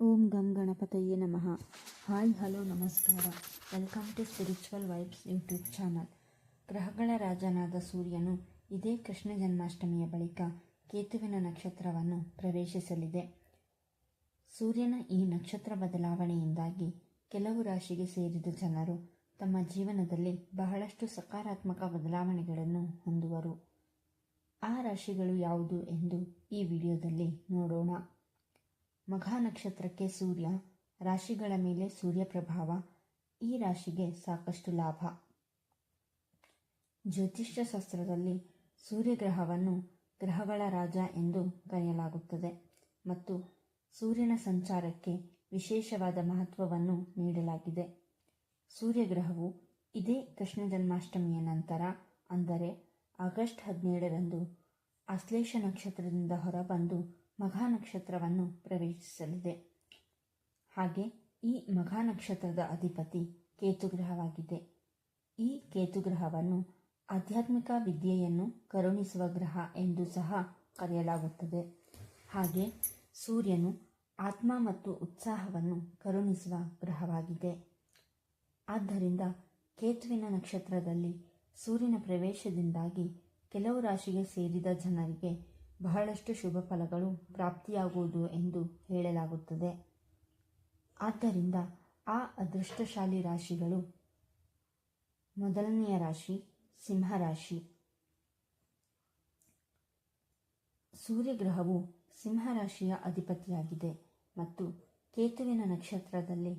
ಓಂ ಗಂ ಗಣಪತಯ್ಯ ನಮಃ. ಹಾಯ್, ಹಲೋ, ನಮಸ್ಕಾರ. Welcome to spiritual vibes YouTube channel ಗ್ರಹಗಳ ರಾಜನಾದ ಸೂರ್ಯನು ಇದೇ ಕೃಷ್ಣ ಜನ್ಮಾಷ್ಟಮಿಯ ಬಳಿಕ ಕೇತುವಿನ ನಕ್ಷತ್ರವನ್ನು ಪ್ರವೇಶಿಸಲಿದೆ. ಸೂರ್ಯನ ಈ ನಕ್ಷತ್ರ ಬದಲಾವಣೆಯಿಂದಾಗಿ ಕೆಲವು ರಾಶಿಗೆ ಸೇರಿದ ಜನರು ತಮ್ಮ ಜೀವನದಲ್ಲಿ ಬಹಳಷ್ಟು ಸಕಾರಾತ್ಮಕ ಬದಲಾವಣೆಗಳನ್ನು ಹೊಂದುವರು. ಆ ರಾಶಿಗಳು ಯಾವುದು ಎಂದು ಈ ವಿಡಿಯೋದಲ್ಲಿ ನೋಡೋಣ. ಮಘ ನಕ್ಷತ್ರಕ್ಕೆ ಸೂರ್ಯ, ರಾಶಿಗಳ ಮೇಲೆ ಸೂರ್ಯ ಪ್ರಭಾವ, ಈ ರಾಶಿಗೆ ಸಾಕಷ್ಟು ಲಾಭ. ಜ್ಯೋತಿಷ್ಯ ಶಾಸ್ತ್ರದಲ್ಲಿ ಸೂರ್ಯಗ್ರಹವನ್ನು ಗ್ರಹಗಳ ರಾಜ ಎಂದು ಕರೆಯಲಾಗುತ್ತದೆ ಮತ್ತು ಸೂರ್ಯನ ಸಂಚಾರಕ್ಕೆ ವಿಶೇಷವಾದ ಮಹತ್ವವನ್ನು ನೀಡಲಾಗಿದೆ. ಸೂರ್ಯಗ್ರಹವು ಇದೇ ಕೃಷ್ಣ ಜನ್ಮಾಷ್ಟಮಿಯ ನಂತರ, ಅಂದರೆ ಆಗಸ್ಟ್ ಹದಿನೇಳರಂದು ಆಶ್ಲೇಷ ನಕ್ಷತ್ರದಿಂದ ಹೊರಬಂದು ಮಘ ನಕ್ಷತ್ರವನ್ನು ಪ್ರವೇಶಿಸಲಿದೆ. ಹಾಗೆ ಈ ಮಘಾನಕ್ಷತ್ರದ ಅಧಿಪತಿ ಕೇತುಗ್ರಹವಾಗಿದೆ. ಈ ಕೇತುಗ್ರಹವನ್ನು ಆಧ್ಯಾತ್ಮಿಕ ವಿದ್ಯೆಯನ್ನು ಕರುಣಿಸುವ ಗ್ರಹ ಎಂದು ಸಹ ಕರೆಯಲಾಗುತ್ತದೆ. ಹಾಗೆ ಸೂರ್ಯನು ಆತ್ಮ ಮತ್ತು ಉತ್ಸಾಹವನ್ನು ಕರುಣಿಸುವ ಗ್ರಹವಾಗಿದೆ. ಆದ್ದರಿಂದ ಕೇತುವಿನ ನಕ್ಷತ್ರದಲ್ಲಿ ಸೂರ್ಯನ ಪ್ರವೇಶದಿಂದಾಗಿ ಕೆಲವು ರಾಶಿಗೆ ಸೇರಿದ ಜನರಿಗೆ ಬಹಳಷ್ಟು ಶುಭ ಫಲಗಳು ಪ್ರಾಪ್ತಿಯಾಗುವುದು ಎಂದು ಹೇಳಲಾಗುತ್ತದೆ. ಆದ್ದರಿಂದ ಆ ಅದೃಷ್ಟಶಾಲಿ ರಾಶಿಗಳು ಮೊದಲನೆಯ ರಾಶಿ, ಸಿಂಹರಾಶಿ. ಸೂರ್ಯಗ್ರಹವು ಸಿಂಹರಾಶಿಯ ಅಧಿಪತಿಯಾಗಿದೆ ಮತ್ತು ಕೇತುವಿನ ನಕ್ಷತ್ರದಲ್ಲಿ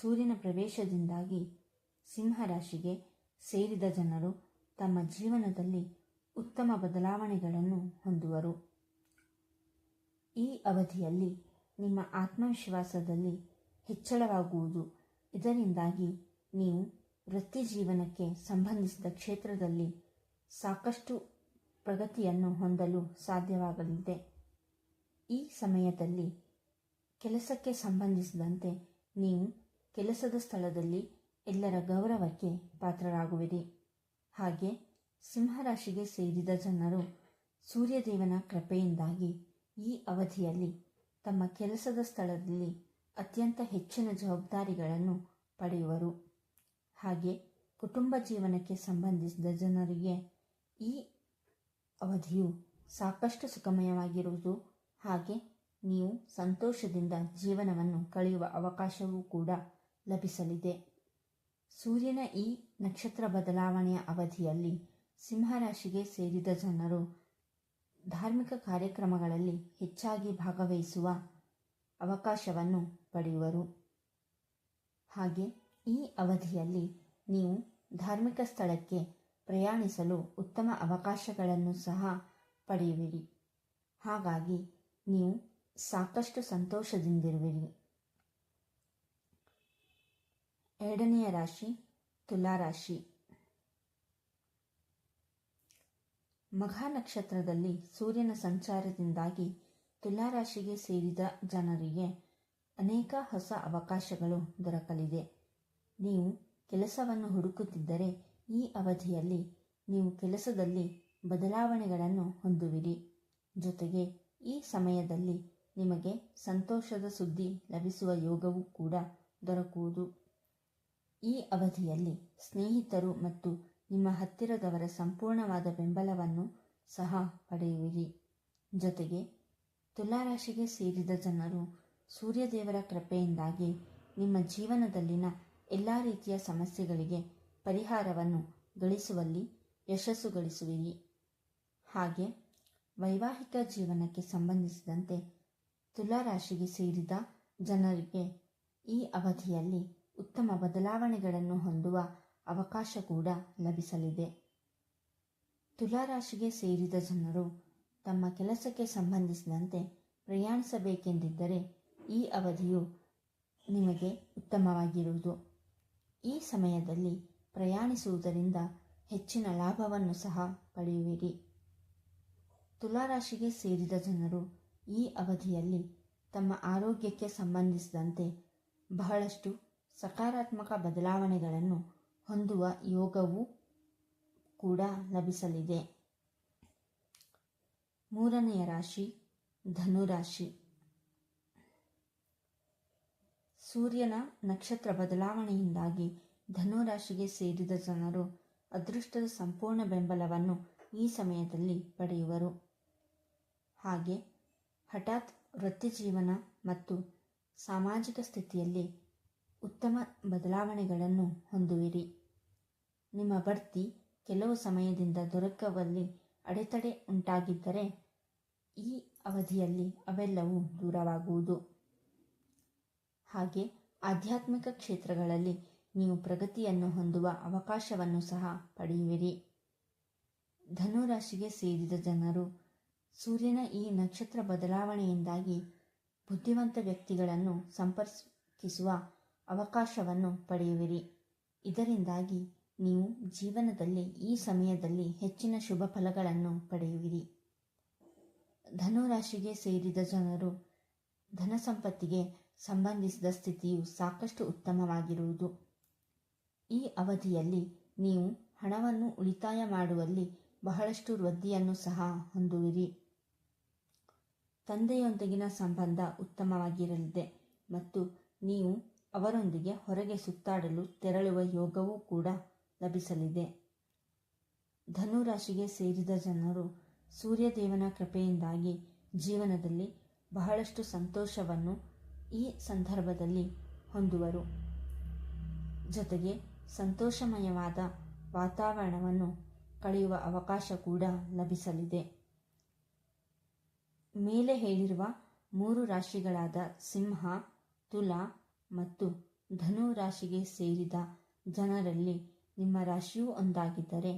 ಸೂರ್ಯನ ಪ್ರವೇಶದಿಂದಾಗಿ ಸಿಂಹರಾಶಿಗೆ ಸೇರಿದ ಜನರು ತಮ್ಮ ಜೀವನದಲ್ಲಿ ಉತ್ತಮ ಬದಲಾವಣೆಗಳನ್ನು ಹೊಂದುವರು. ಈ ಅವಧಿಯಲ್ಲಿ ನಿಮ್ಮ ಆತ್ಮವಿಶ್ವಾಸದಲ್ಲಿ ಹೆಚ್ಚಳವಾಗುವುದು. ಇದರಿಂದಾಗಿ ನೀವು ವೃತ್ತಿ ಜೀವನಕ್ಕೆ ಸಂಬಂಧಿಸಿದ ಕ್ಷೇತ್ರದಲ್ಲಿ ಸಾಕಷ್ಟು ಪ್ರಗತಿಯನ್ನು ಹೊಂದಲು ಸಾಧ್ಯವಾಗಲಿದೆ. ಈ ಸಮಯದಲ್ಲಿ ಕೆಲಸಕ್ಕೆ ಸಂಬಂಧಿಸಿದಂತೆ ನೀವು ಕೆಲಸದ ಸ್ಥಳದಲ್ಲಿ ಎಲ್ಲರ ಗೌರವಕ್ಕೆ ಪಾತ್ರರಾಗುವಿರಿ. ಹಾಗೆ ಸಿಂಹರಾಶಿಗೆ ಸೇರಿದ ಜನರು ಸೂರ್ಯದೇವನ ಕೃಪೆಯಿಂದಾಗಿ ಈ ಅವಧಿಯಲ್ಲಿ ತಮ್ಮ ಕೆಲಸದ ಸ್ಥಳದಲ್ಲಿ ಅತ್ಯಂತ ಹೆಚ್ಚಿನ ಜವಾಬ್ದಾರಿಗಳನ್ನು ಪಡೆಯುವರು. ಹಾಗೆ ಕುಟುಂಬ ಜೀವನಕ್ಕೆ ಸಂಬಂಧಿಸಿದ ಜನರಿಗೆ ಈ ಅವಧಿಯು ಸಾಕಷ್ಟು ಸುಖಮಯವಾಗಿರುವುದು ಹಾಗೆ ನೀವು ಸಂತೋಷದಿಂದ ಜೀವನವನ್ನು ಕಳೆಯುವ ಅವಕಾಶವೂ ಕೂಡ ಲಭಿಸಲಿದೆ. ಸೂರ್ಯನ ಈ ನಕ್ಷತ್ರ ಬದಲಾವಣೆಯ ಅವಧಿಯಲ್ಲಿ ಸಿಂಹರಾಶಿಗೆ ಸೇರಿದ ಜನರು ಧಾರ್ಮಿಕ ಕಾರ್ಯಕ್ರಮಗಳಲ್ಲಿ ಹೆಚ್ಚಾಗಿ ಭಾಗವಹಿಸುವ ಅವಕಾಶವನ್ನು ಪಡೆಯುವರು. ಹಾಗೆ ಈ ಅವಧಿಯಲ್ಲಿ ನೀವು ಧಾರ್ಮಿಕ ಸ್ಥಳಕ್ಕೆ ಪ್ರಯಾಣಿಸಲು ಉತ್ತಮ ಅವಕಾಶಗಳನ್ನು ಸಹ ಪಡೆಯುವಿರಿ. ಹಾಗಾಗಿ ನೀವು ಸಾಕಷ್ಟು ಸಂತೋಷದಿಂದಿರುವಿರಿ. ಎರಡನೆಯ ರಾಶಿ, ತುಲಾರಾಶಿ. ಮಘ ನಕ್ಷತ್ರದಲ್ಲಿ ಸೂರ್ಯನ ಸಂಚಾರದಿಂದಾಗಿ ತುಲಾರಾಶಿಗೆ ಸೇರಿದ ಜನರಿಗೆ ಅನೇಕ ಹೊಸ ಅವಕಾಶಗಳು ದೊರಕಲಿದೆ. ನೀವು ಕೆಲಸವನ್ನು ಹುಡುಕುತ್ತಿದ್ದರೆ ಈ ಅವಧಿಯಲ್ಲಿ ನೀವು ಕೆಲಸದಲ್ಲಿ ಬದಲಾವಣೆಗಳನ್ನು ಹೊಂದುವಿರಿ. ಜೊತೆಗೆ ಈ ಸಮಯದಲ್ಲಿ ನಿಮಗೆ ಸಂತೋಷದ ಸುದ್ದಿ ಲಭಿಸುವ ಯೋಗವೂ ಕೂಡ ದೊರಕುವುದು. ಈ ಅವಧಿಯಲ್ಲಿ ಸ್ನೇಹಿತರು ಮತ್ತು ನಿಮ್ಮ ಹತ್ತಿರದವರ ಸಂಪೂರ್ಣವಾದ ಬೆಂಬಲವನ್ನು ಸಹ ಪಡೆಯುವಿರಿ. ಜೊತೆಗೆ, ತುಲಾರಾಶಿಗೆ ಸೇರಿದ ಜನರು ಸೂರ್ಯದೇವರ ಕೃಪೆಯಿಂದಾಗಿ ನಿಮ್ಮ ಜೀವನದಲ್ಲಿನ ಎಲ್ಲ ರೀತಿಯ ಸಮಸ್ಯೆಗಳಿಗೆ ಪರಿಹಾರವನ್ನು ಗಳಿಸುವಲ್ಲಿ ಯಶಸ್ಸು ಗಳಿಸುವಿರಿ. ಹಾಗೆ, ವೈವಾಹಿಕ ಜೀವನಕ್ಕೆ ಸಂಬಂಧಿಸಿದಂತೆ ತುಲಾರಾಶಿಗೆ ಸೇರಿದ ಜನರಿಗೆ ಈ ಅವಧಿಯಲ್ಲಿ ಉತ್ತಮ ಬದಲಾವಣೆಗಳನ್ನು ಹೊಂದುವ ಅವಕಾಶ ಕೂಡ ಲಭಿಸಲಿದೆ. ತುಲಾರಾಶಿಗೆ ಸೇರಿದ ಜನರು ತಮ್ಮ ಕೆಲಸಕ್ಕೆ ಸಂಬಂಧಿಸಿದಂತೆ ಪ್ರಯಾಣಿಸಬೇಕೆಂದಿದ್ದರೆ ಈ ಅವಧಿಯು ನಿಮಗೆ ಉತ್ತಮವಾಗಿರುವುದು. ಈ ಸಮಯದಲ್ಲಿ ಪ್ರಯಾಣಿಸುವುದರಿಂದ ಹೆಚ್ಚಿನ ಲಾಭವನ್ನು ಸಹ ಪಡೆಯುವಿರಿ. ತುಲಾರಾಶಿಗೆ ಸೇರಿದ ಜನರು ಈ ಅವಧಿಯಲ್ಲಿ ತಮ್ಮ ಆರೋಗ್ಯಕ್ಕೆ ಸಂಬಂಧಿಸಿದಂತೆ ಬಹಳಷ್ಟು ಸಕಾರಾತ್ಮಕ ಬದಲಾವಣೆಗಳನ್ನು ಹೊಂದುವ ಯೋಗವು ಕೂಡ ಲಭಿಸಲಿದೆ. ಮೂರನೆಯ ರಾಶಿ ಧನುರಾಶಿ. ಸೂರ್ಯನ ನಕ್ಷತ್ರ ಬದಲಾವಣೆಯಿಂದಾಗಿ ಧನುರಾಶಿಗೆ ಸೇರಿದ ಜನರು ಅದೃಷ್ಟದ ಸಂಪೂರ್ಣ ಬೆಂಬಲವನ್ನು ಈ ಸಮಯದಲ್ಲಿ ಪಡೆಯುವರು. ಹಾಗೆ ಹಠಾತ್ ವೃತ್ತಿಜೀವನ ಮತ್ತು ಸಾಮಾಜಿಕ ಸ್ಥಿತಿಯಲ್ಲಿ ಉತ್ತಮ ಬದಲಾವಣೆಗಳನ್ನು ಹೊಂದುವಿರಿ. ನಿಮ್ಮ ಬಡ್ತಿ ಕೆಲವು ಸಮಯದಿಂದ ದೊರಕುವಲ್ಲಿ ಅಡೆತಡೆ ಉಂಟಾಗಿದ್ದರೆ ಈ ಅವಧಿಯಲ್ಲಿ ಅವೆಲ್ಲವೂ ದೂರವಾಗುವುದು. ಹಾಗೆ ಆಧ್ಯಾತ್ಮಿಕ ಕ್ಷೇತ್ರಗಳಲ್ಲಿ ನೀವು ಪ್ರಗತಿಯನ್ನು ಹೊಂದುವ ಅವಕಾಶವನ್ನು ಸಹ ಪಡೆಯುವಿರಿ. ಧನುರಾಶಿಗೆ ಸೇರಿದ ಜನರು ಸೂರ್ಯನ ಈ ನಕ್ಷತ್ರ ಬದಲಾವಣೆಯಿಂದಾಗಿ ಬುದ್ಧಿವಂತ ವ್ಯಕ್ತಿಗಳನ್ನು ಸಂಪರ್ಕಿಸುವ ಅವಕಾಶವನ್ನು ಪಡೆಯುವಿರಿ. ಇದರಿಂದಾಗಿ ನೀವು ಜೀವನದಲ್ಲಿ ಈ ಸಮಯದಲ್ಲಿ ಹೆಚ್ಚಿನ ಶುಭ ಫಲಗಳನ್ನು ಪಡೆಯುವಿರಿ. ಧನುರಾಶಿಗೆ ಸೇರಿದ ಜನರು ಧನ ಸಂಪತ್ತಿಗೆ ಸಂಬಂಧಿಸಿದ ಸ್ಥಿತಿಯು ಸಾಕಷ್ಟು ಉತ್ತಮವಾಗಿರುವುದು. ಈ ಅವಧಿಯಲ್ಲಿ ನೀವು ಹಣವನ್ನು ಉಳಿತಾಯ ಮಾಡುವಲ್ಲಿ ಬಹಳಷ್ಟು ವೃದ್ಧಿಯನ್ನು ಸಹ ಹೊಂದುವಿರಿ. ತಂದೆಯೊಂದಿಗಿನ ಸಂಬಂಧ ಉತ್ತಮವಾಗಿರಲಿದೆ ಮತ್ತು ನೀವು ಅವರೊಂದಿಗೆ ಹೊರಗೆ ಸುತ್ತಾಡಲು ತೆರಳುವ ಯೋಗವೂ ಕೂಡ ಲಭಿಸಲಿದೆ. ಧನುರಾಶಿಗೆ ಸೇರಿದ ಜನರು ಸೂರ್ಯದೇವನ ಕೃಪೆಯಿಂದಾಗಿ ಜೀವನದಲ್ಲಿ ಬಹಳಷ್ಟು ಸಂತೋಷವನ್ನು ಈ ಸಂದರ್ಭದಲ್ಲಿ ಹೊಂದುವರು. ಜೊತೆಗೆ ಸಂತೋಷಮಯವಾದ ವಾತಾವರಣವನ್ನು ಕಳೆಯುವ ಅವಕಾಶ ಕೂಡ ಲಭಿಸಲಿದೆ. ಮೇಲೆ ಹೇಳಿರುವ ಮೂರು ರಾಶಿಗಳಾದ ಸಿಂಹ, ತುಲಾ ಮತ್ತು ಧನು ರಾಶಿಗೆ ಸೇರಿದ ಜನರಲ್ಲಿ ನಿಮ್ಮ ರಾಶಿಯೂ ಒಂದಾಗಿದ್ದರೆ.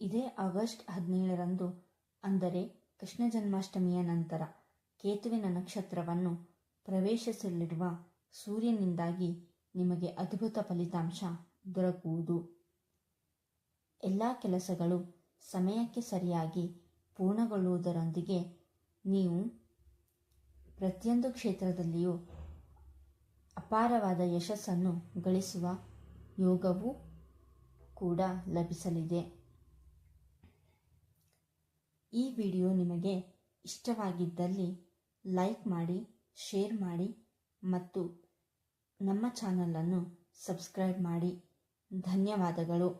ಇದೇ ಆಗಸ್ಟ್ ಹದಿನೇಳರಂದು, ಅಂದರೆ ಕೃಷ್ಣ ಜನ್ಮಾಷ್ಟಮಿಯ ನಂತರ ಕೇತುವಿನ ನಕ್ಷತ್ರವನ್ನು ಪ್ರವೇಶಿಸಲಿರುವ ಸೂರ್ಯನಿಂದಾಗಿ ನಿಮಗೆ ಅದ್ಭುತ ಫಲಿತಾಂಶ ದೊರಕುವುದು. ಎಲ್ಲ ಕೆಲಸಗಳು ಸಮಯಕ್ಕೆ ಸರಿಯಾಗಿ ಪೂರ್ಣಗೊಳ್ಳುವುದರೊಂದಿಗೆ ನೀವು ಪ್ರತಿಯೊಂದು ಕ್ಷೇತ್ರದಲ್ಲಿಯೂ ಅಪಾರವಾದ ಯಶಸ್ಸನ್ನು ಗಳಿಸುವ ಯೋಗವೂ ಕೂಡ ಲಭಿಸಲಿದೆ. ಈ ವಿಡಿಯೋ ನಿಮಗೆ ಇಷ್ಟವಾಗಿದ್ದಲ್ಲಿ ಲೈಕ್ ಮಾಡಿ, ಶೇರ್ ಮಾಡಿ ಮತ್ತು ನಮ್ಮ ಚಾನಲನ್ನು ಸಬ್ಸ್ಕ್ರೈಬ್ ಮಾಡಿ. ಧನ್ಯವಾದಗಳು.